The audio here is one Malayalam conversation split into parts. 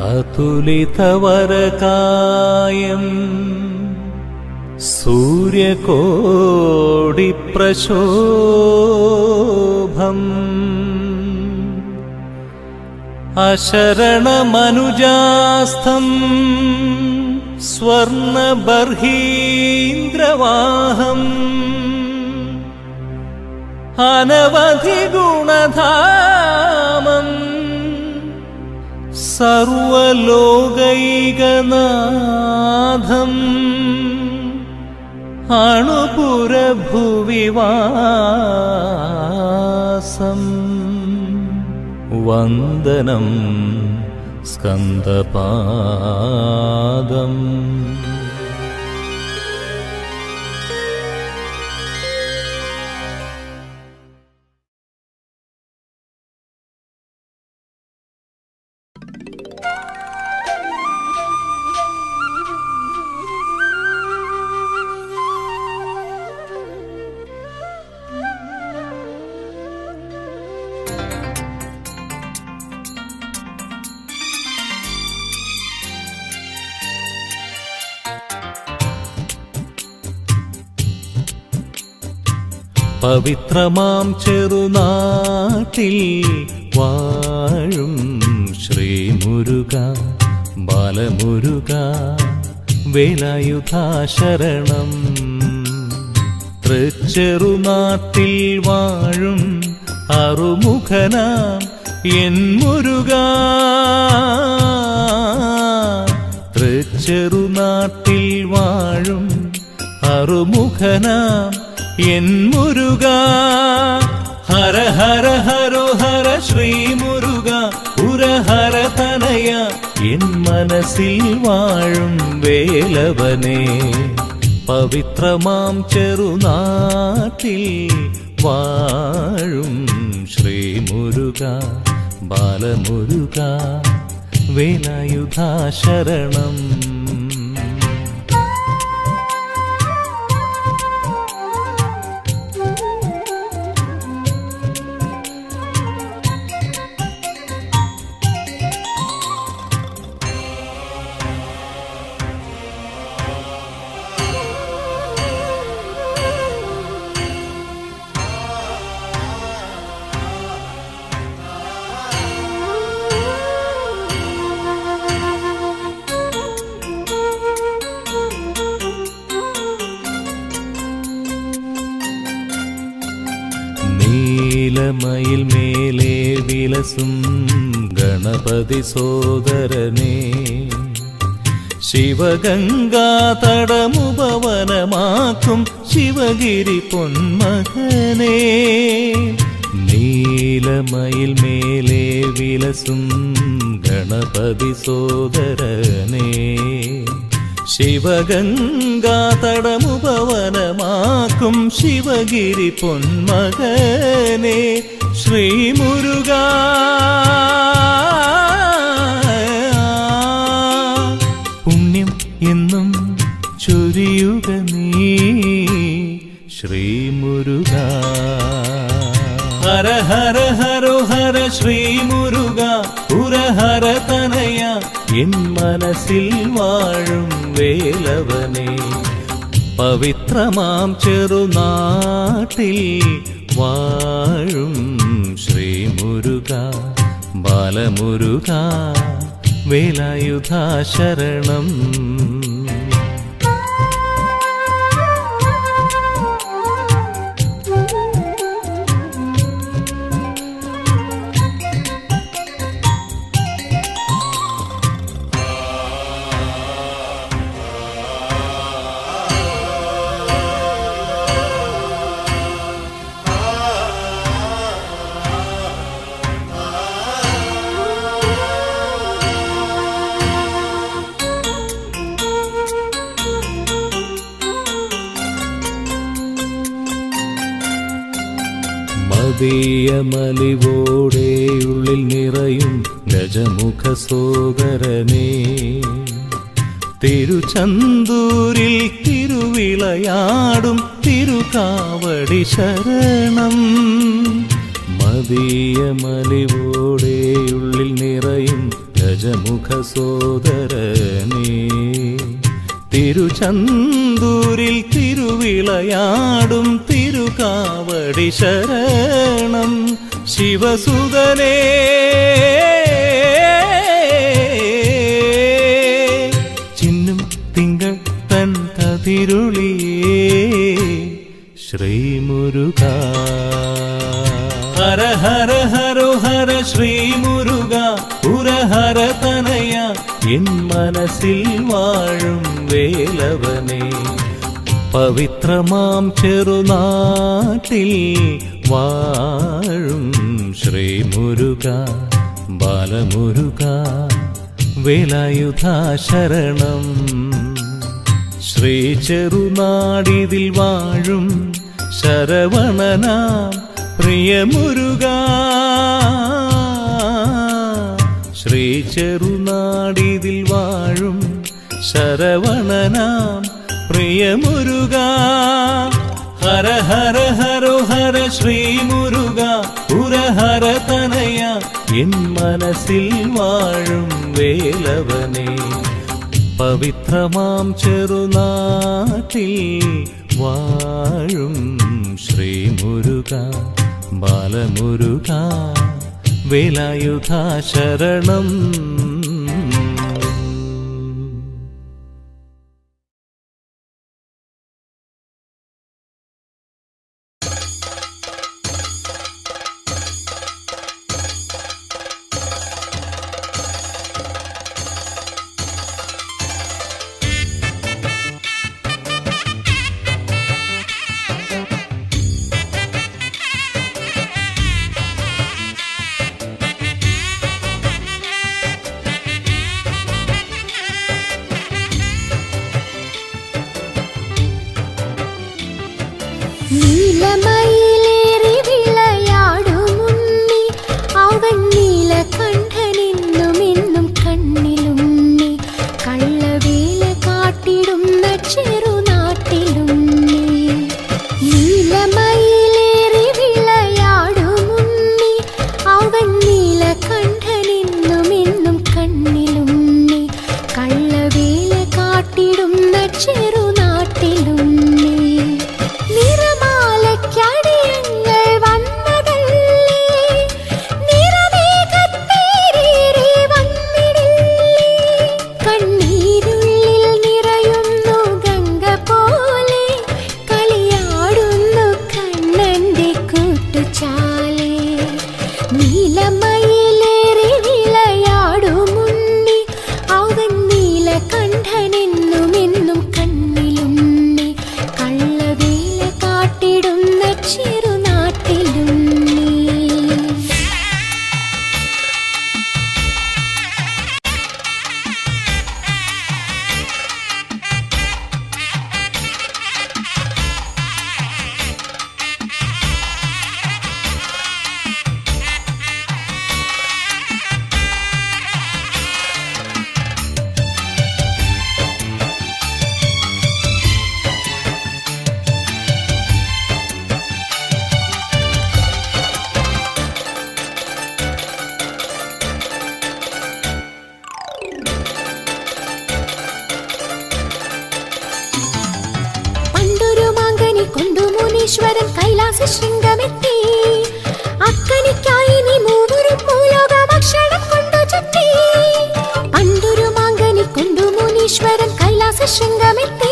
അതുലിതവരകായം. സൂര്യകോടിപ്രശോഭം. അശരണമനുജാസ്ഥം സ്വർണബർഹീന്ദ്രവാഹം. അനവധി ഗുണധാമം സർവലോകൈകനാഥം. അണുപുരഭുവിവാസം. വന്ദനം സ്കന്ദപാദം. പവിത്രമാം ചെറുനാട്ടിൽ വാഴും ശ്രീമുരുക ബാലമുരുക വേലായുധാശരണം തൃച്ചെറുനാട്ടിൽ വാഴും അറുമുഖനാം എൻ മുരുക. തൃച്ചെറുനാട്ടിൽ വാഴും അറുമുഖനാം എൻ മുരുക ഹര ഹര ഹരോ ഹര ശ്രീ മുരുക ഉരഹര തനയ എൻ മനസ്സിൽ വാഴും വേലവനെ. പവിത്രമാം ചെറുനാട്ടിൽ വാഴും ശ്രീ മുരുക ബാലമുരുക വേലായുധാശരണം നീലമയിൽ ഗണപതി സോദരനെ ശിവഗംഗാ തടമുപവനമാക്കും ശിവഗിരി പൊന്മകനെ. നീലമയിൽ മേലെ വിലസും ഗണപതി സോദരനെ ശിവഗംഗാ തടമുപവനമാക്കും ശിവഗിരി പൊന്മകനെ. ശ്രീമുരുക ഹര ഹര ഹരോ ഹര ശ്രീമുരുക പുരഹര തനയ. എൻ മനസ്സിൽ വാഴും വേലവനെ. പവിത്രമാം ചെറുനാട്ടിൽ വാഴും ശ്രീ മുരുക. ബാലമുരുക. വേലായുധാശരണം മലിവോടെ ഉള്ളിൽ നിറയും ഗജമുഖ സോദരനേ തിരുചന്തൂരിൽ തിരുവിളയാടും തിരുകാവടി ശരണം. മതിയമലിവോടെ ഉള്ളിൽ നിറയും ഗജ ഗജമുഖ സോദരനേ തിരുചന്തൂരിൽ തിരുവിളയാടും തിരുകാവടി ശരണം ശിവസുതനേ എൻ മനസ്സിൽ വാഴും വേലവനെ പവിത്രമാം ചെറുനാട്ടിൽ വാഴും ശ്രീമുരുക ബാലമുരുക വേലായുധ ശരണം. ശ്രീ ചെറുനാടിതിൽ വാഴും ശരവണനാം പ്രിയമുരുക. ശ്രീ ചെറുനാടിതിൽ വാഴും ശരവണനാം പ്രിയമുരുക. ഹര ഹര ഹരോ ഹര ശ്രീമുരുക. പുരഹര തനയ എൻ മനസ്സിൽ വാഴും വേലവനെ. പവിത്രമാം ചെറുനാട്ടിൽ വാഴും ശ്രീമുരുക. ബാലമുരുക. വേലായുധ ശരണം నీలమ ஈஸ்வரன் கைலாச சிங்கமித்தே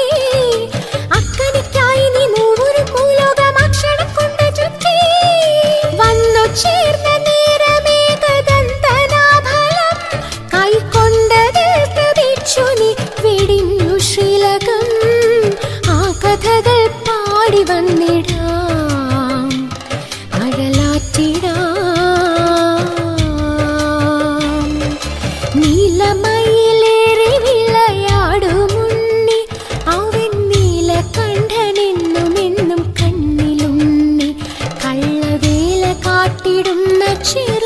പക്ഷേ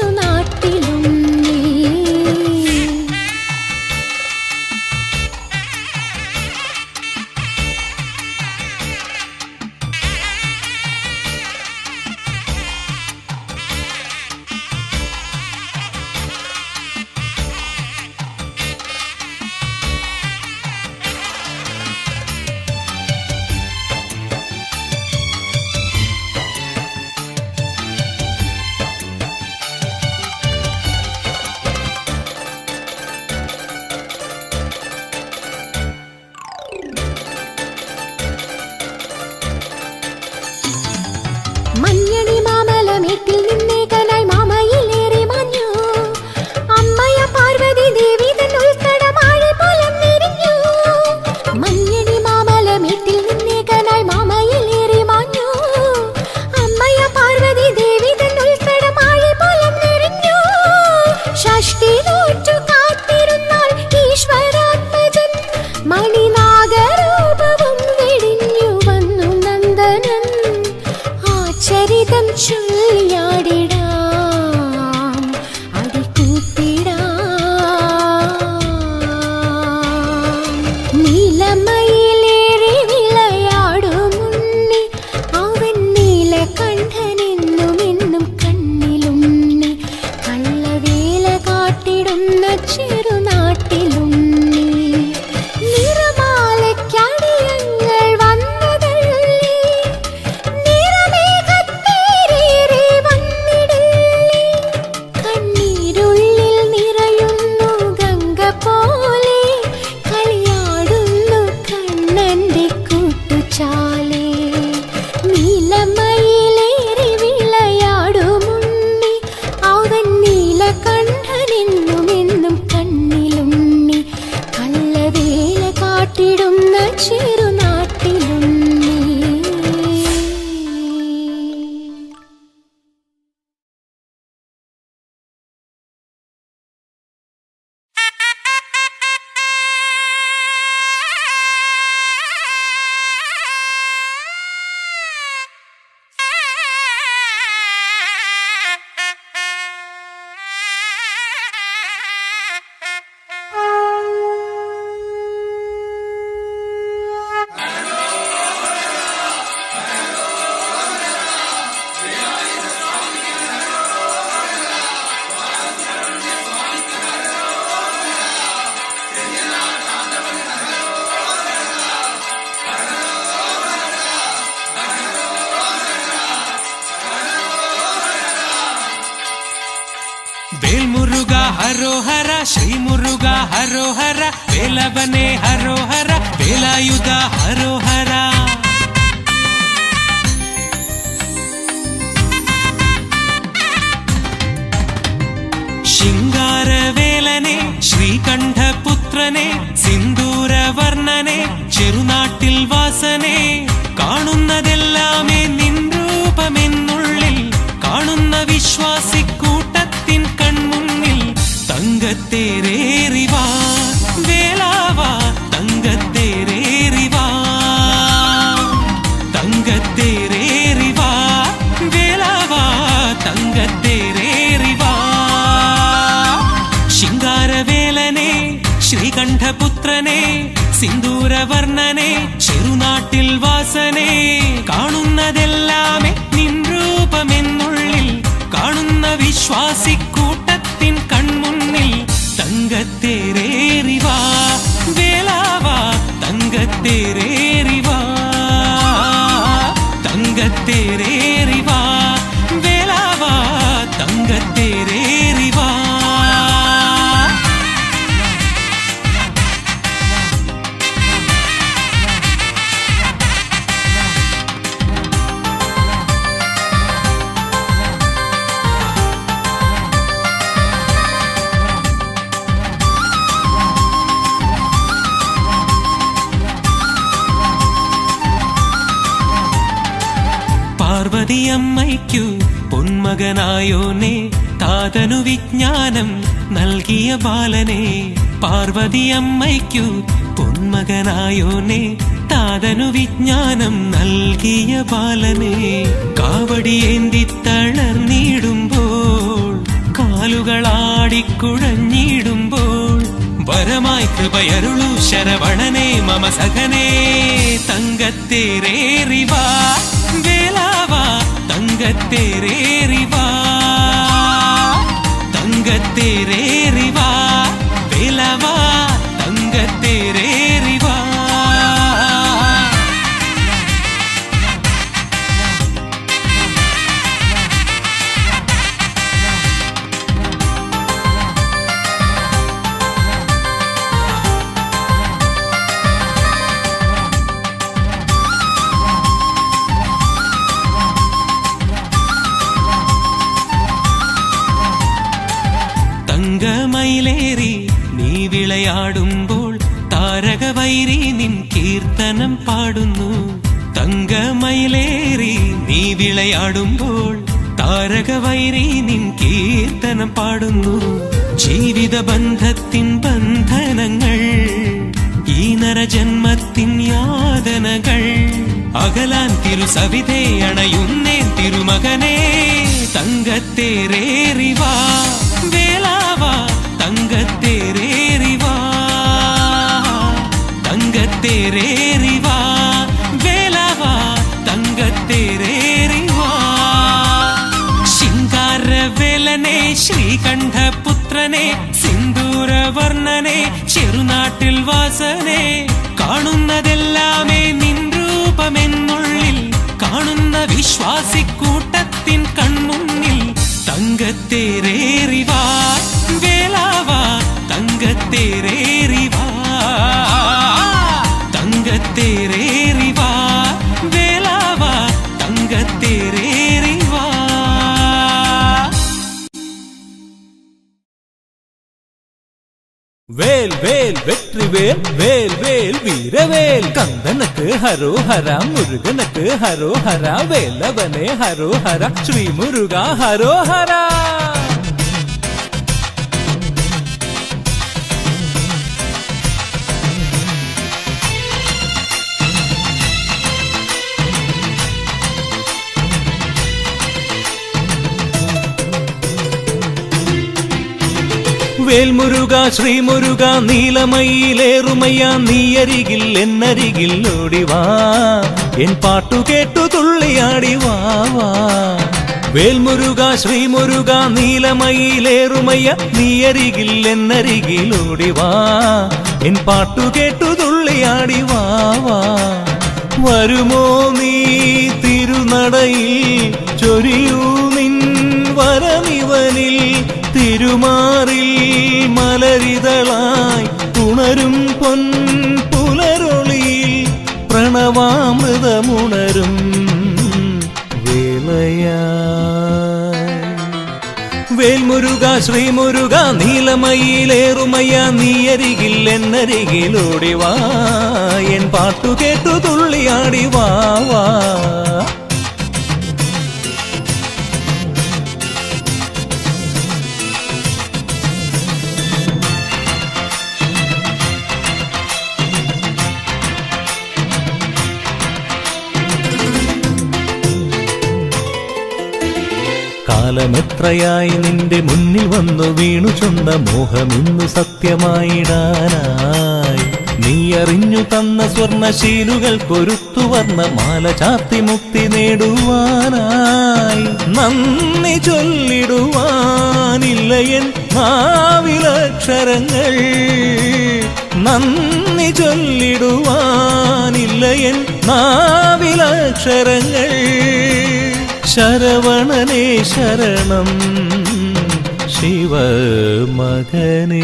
நல்ல ശ്രീമുരുക ഹരോഹര വേലവനെ ഹരോഹര വേലനെ ശ്രീകണ്ഠ പുത്രനെ സിന്ദൂര വർണനെ ചെറുനാട്ടിൽ വാസനെ കാണുന്നതെല്ലാമേ നിൻ രൂപമെന്നുള്ളിൽ കാണുന്ന കൺമുന്നിൽ തങ്കത്തേരേറിവാ വേലാവാ തങ്കത്തേരേറിവാ തങ്കത്തേരേറിവാ വേലാവാ തങ്കത്തേരേറിവാ ശിങ്കാരവേലനെ ശ്രീകണ്ഠപുത്രനെ സിന്ദൂരവർണനെ ചെറുനാട്ടിൽ വാസനെ കാണുന്നതെല്ലാമേ നിൻ രൂപമെന്നുള്ളിൽ കാണുന്ന വിശ്വാസിക്കൂട്ടത്തിൻ കൺമുന്നിൽ തങ്കത്തേരേറിവാ വേലാവാ തങ്കത്തേരേറിവാ തങ്കത്തേരേറിവാ പാർവതിയമ്മയ്ക്കു പൊന്മകനായോനെ താതനു വിജ്ഞാനം നൽകിയ ബാലനെ പാർവതിയമ്മയ്ക്കു പൊന്മകനായോനെ താതനു വിജ്ഞാനം നൽകിയ ബാലനെ. കാവടിയേന്തി തളർന്നിടുമ്പോൾ കാലുകളാടിക്കുഴഞ്ഞിടുമ്പോൾ വരമായി കൃപയരുളു ശരവണനെ മമ സഹനേ തങ്കത്തേരേറിവാ. വേലാവാ തങ്കത്തേരേറിവാ തങ്കമയിലേറി നീ വിളയാടുമ്പോൾ താരകവൈരി നിൻ കീർത്തനം പാടുന്നു. തങ്കമയിലേറി നീ വിളയാടുമ്പോൾ താരകവൈരി നിൻ കീർത്തനം പാടുന്നു. ജീവിത ബന്ധത്തിൻ ബന്ധനങ്ങൾ ഈ നരജന്മത്തിൻ യാതനകൾ അകലാൻ തിരുസവിധേ അണയുന്നേ തിരുമകനേ തങ്കത്തേറേറിവാ വേലാവാ തങ്കത്തേറേറിവാ ശ്രീകണ്ഠപുത്രനെ സിന്ദൂരവർണനെ ചെറുനാട്ടിൽ വാസനെ കാണുന്നതെല്ലാമേ നിൻ രൂപമെന്നുള്ളിൽ കാണുന്ന വിശ്വാസിക്കൂട്ടത്തിൻ കൺമുന്നിൽ. തങ്കത്തേറേറിവാ വേലാവാ തങ്കത്തേറേറിവാ തങ്കത്തേറേറിവാ வேல் வேல் வெற்றி வேல் வேல் வேல் வீரவேல் கந்தனுக்கு ஹரோஹரா முருகனுக்கு ஹரோஹரா வேலவனே ஹரோஹரா ஸ்ரீ முருகா ஹரோஹரா. വേൽമുരുക ശ്രീമുരുക നീലമയിലേറുമയ്യ നീയരികിൽ എന്നരികിൽ ഓടിവാ എൻ പാട്ടു കേട്ടു തുള്ളിയാടി വാ മുരുക വേൽമുരുക ശ്രീമുരുക നീലമയിലേറുമയ്യ നീയരികിൽ എന്നരികിൽ ഓടിവാ എൻ പാട്ടു കേട്ടു തുള്ളിയാടി വാ വാ. വരുമോ നീ തിരുനടയിൽ ചൊരിയൂ? നിൻ തിരുമാറിൽ മലരിതളായി ഉണരും പൊൻ പുലരൊളിയിൽ പ്രണവാമൃതമുണരും വേലയാ വേൽമുരുക ശ്രീമുരുക നീലമയിലേറുമയ്യ നീയരികിൽ എന്നരികിലോടിവാ എൻ പാട്ടു കേട്ടു തുള്ളിയാടി കാലമെത്രയായി നിന്റെ മുന്നിൽ വന്നു വീണു ചൊന്ന മോഹമിന്നു സത്യമായിടാനായി. നീ അറിഞ്ഞു തന്ന സ്വർണശീലുകൾ കൊരുത്തു വർണ മാല ചാത്തി മുക്തി നേടുവാനായി. നന്ദി ചൊല്ലിടുവാനില്ലയൻ മാവിലക്ഷരങ്ങൾ നന്ദി ചൊല്ലിടുവാനില്ലയൻ നാവിലക്ഷരങ്ങൾ ശരവണനേ ശരണം. ശിവമകനേ.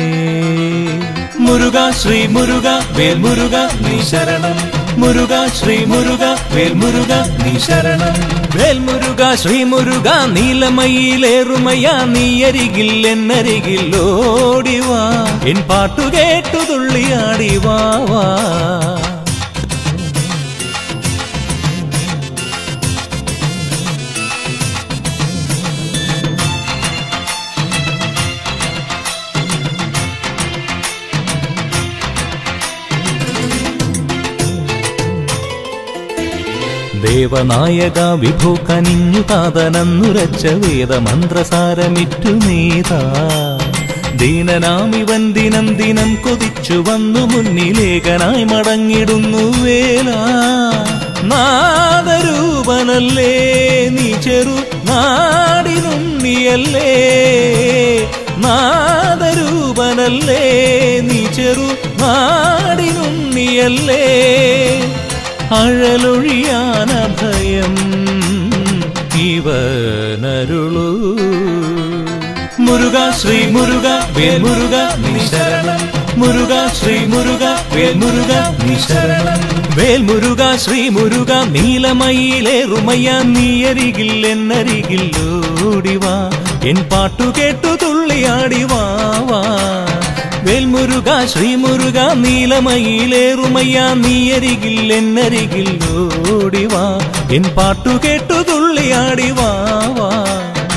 മുരുക ശ്രീ മുരുക വേൽ മുരുക നീ ശരണം. മുരുക ശ്രീ മുരുക വേൽ മുരുക നീ ശരണം. വേൽ മുരുക ശ്രീ മുരുക നീലമയിലേറുമയ നീ അരികിൽ എന്നരികിൽ ഓടിവാ എൻ പാട്ടു കേട്ടു തുള്ളിയാടി വാ വിഭു കനിഞ്ഞു താതനന്നുരച്ച വേദമന്ത്രസാരമിറ്റു നീതാ. ദീനനാമിവൻ ദിനം ദിനം കൊതിച്ചു വന്നു മുന്നിലേകനായി മടങ്ങിടുന്നു വേല. നാദരൂപനല്ലേ നീ ചെറു നാടിനുണ്ണിയല്ലേ നാദരൂപനല്ലേ നീ ചെറു നാടിനുണ്ണിയല്ലേ അഴലൊഴിയാന ഭയം ഇവനരുളൂ. മുരുക ശ്രീ മുരുക വേൽമുരുക മുരുക നീ ശരണം മുരുക ശ്രീ മുരുക വേ മുരുക നീ ശരണം വേൽ മുരുക ശ്രീ മുരുക നീലമയിലേറുമയ്യ നീ അരികിൽ എന്നരികിൽ ഓടിവാ. എൻ പാട്ടു കേട്ടു തുള്ളിയാടി വാ വാ. വേൽമുരുക ശ്രീമുരുക നീലമയിലേറുമയ്യ നീയരികിൽ എന്നരികിൽ ഓടിവാ. എൻ പാട്ടു കേട്ടു തുള്ളിയാടിവാ